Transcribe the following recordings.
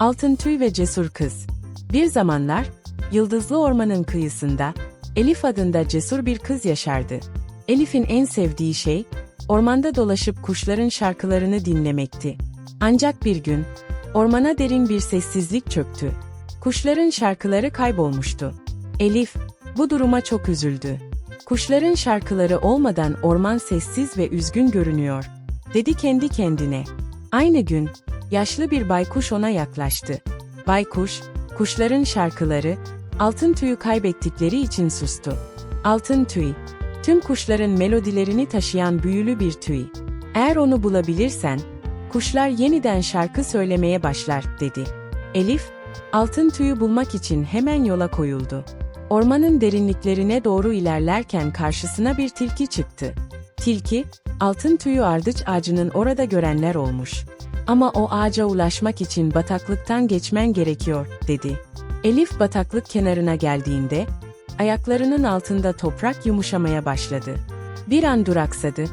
Altın tüy ve cesur kız. Bir zamanlar, yıldızlı ormanın kıyısında, Elif adında cesur bir kız yaşardı. Elif'in en sevdiği şey, ormanda dolaşıp kuşların şarkılarını dinlemekti. Ancak bir gün, ormana derin bir sessizlik çöktü. Kuşların şarkıları kaybolmuştu. Elif, bu duruma çok üzüldü. Kuşların şarkıları olmadan orman sessiz ve üzgün görünüyor, dedi kendi kendine. Aynı gün, yaşlı bir baykuş ona yaklaştı. Baykuş, kuşların şarkıları, altın tüyü kaybettikleri için sustu. Altın tüy, tüm kuşların melodilerini taşıyan büyülü bir tüy. Eğer onu bulabilirsen, kuşlar yeniden şarkı söylemeye başlar, dedi. Elif, altın tüyü bulmak için hemen yola koyuldu. Ormanın derinliklerine doğru ilerlerken karşısına bir tilki çıktı. Tilki, altın tüyü ardıç ağacının orada görenler olmuş. Ama o ağaca ulaşmak için bataklıktan geçmen gerekiyor, dedi. Elif bataklık kenarına geldiğinde, ayaklarının altında toprak yumuşamaya başladı. Bir an duraksadı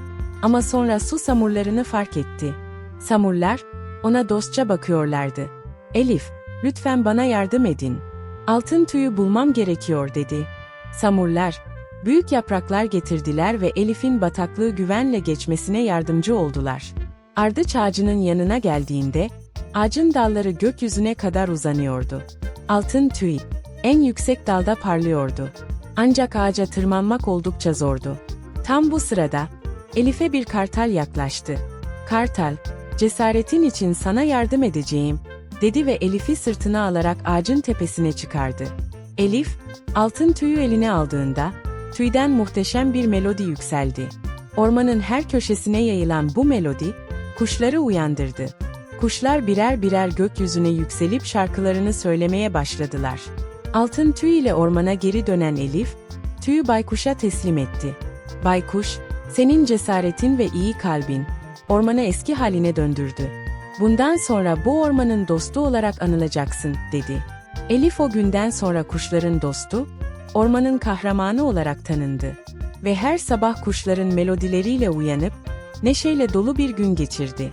ama sonra su samurlarını fark etti. Samurlar, ona dostça bakıyorlardı. Elif, lütfen bana yardım edin. Altın tüyü bulmam gerekiyor dedi. Samurlar, büyük yapraklar getirdiler ve Elif'in bataklığı güvenle geçmesine yardımcı oldular. Ardıç ağacının yanına geldiğinde, ağacın dalları gökyüzüne kadar uzanıyordu. Altın tüy, en yüksek dalda parlıyordu. Ancak ağaca tırmanmak oldukça zordu. Tam bu sırada, Elif'e bir kartal yaklaştı. Kartal, cesaretin için sana yardım edeceğim, dedi ve Elif'i sırtına alarak ağacın tepesine çıkardı. Elif, altın tüyü eline aldığında, tüyden muhteşem bir melodi yükseldi. Ormanın her köşesine yayılan bu melodi, kuşları uyandırdı. Kuşlar birer birer gökyüzüne yükselip şarkılarını söylemeye başladılar. Altın tüy ile ormana geri dönen Elif, tüyü baykuşa teslim etti. Baykuş, senin cesaretin ve iyi kalbin, ormanı eski haline döndürdü. Bundan sonra bu ormanın dostu olarak anılacaksın, dedi. Elif o günden sonra kuşların dostu, ormanın kahramanı olarak tanındı. Ve her sabah kuşların melodileriyle uyanıp, neşeyle dolu bir gün geçirdi.